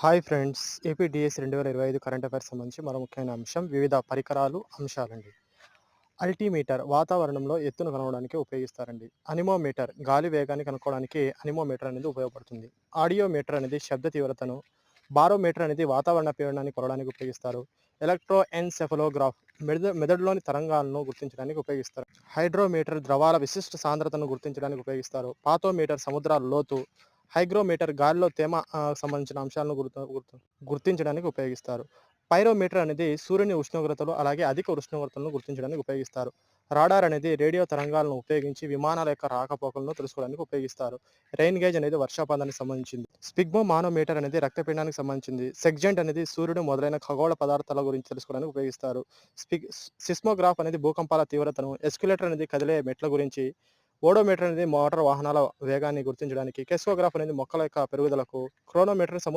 Hi friends APDS రెండు వేల ఇరవై ఐదు కరెంట్ అఫైర్స్ సంబంధించి మరో ముఖ్యమైన అంశం వివిధ పరికరాలు అంశాలండి. అల్టీమీటర్ వాతావరణంలో ఎత్తును కనుగొనడానికి ఉపయోగిస్తారండి. అనిమోమీటర్ గాలి వేగాన్ని కనుక్కోవడానికి అనిమోమీటర్ అనేది ఉపయోగపడుతుంది. ఆడియోమీటర్ అనేది శబ్ద తీవ్రతను బారోమీటర్ అనేది వాతావరణ పీడనాన్ని కొలవడానికి ఉపయోగిస్తారు. ఎలక్ట్రో ఎన్సెఫలోగ్రాఫ్ మెద మెదడులోని తరంగాలను గుర్తించడానికి ఉపయోగిస్తారు. హైడ్రోమీటర్ ద్రవాల విశిష్ట సాంద్రతను గుర్తించడానికి ఉపయోగిస్తారు. పాతోమీటర్ సముద్రాల లోతు హైగ్రోమీటర్ గాలిలో తేమ సంబంధించిన అంశాలను గుర్తు గుర్తు గుర్తించడానికి ఉపయోగిస్తారు. పైరోమీటర్ అనేది సూర్యుని ఉష్ణోగ్రతలు అలాగే అధిక ఉష్ణోగ్రతలను గుర్తించడానికి ఉపయోగిస్తారు. రాడార్ అనేది రేడియో తరంగాలను ఉపయోగించి విమానాల యొక్క రాకపోకలను తెలుసుకోవడానికి ఉపయోగిస్తారు. రెయిన్ గేజ్ అనేది వర్షపాతానికి సంబంధించింది. స్పిగ్మో మానోమీటర్ అనేది రక్తపిండానికి సంబంధించింది. సెగ్జెంట్ అనేది సూర్యుడు మొదలైన ఖగోళ పదార్థాల గురించి తెలుసుకోవడానికి ఉపయోగిస్తారు. స్పిగ్ సిస్మోగ్రాఫ్ అనేది భూకంపాల తీవ్రతను ఎస్క్యులేటర్ అనేది కదిలే మెట్ల గురించి ఓడోమీటర్ అనేది మోటార్ వాహనాల వేగాన్ని గుర్తించడానికి కెస్కోగ్రాఫ్ అనేది మొక్కల యొక్క పెరుగుదలకు క్రోనోమీటర్ సముద్ర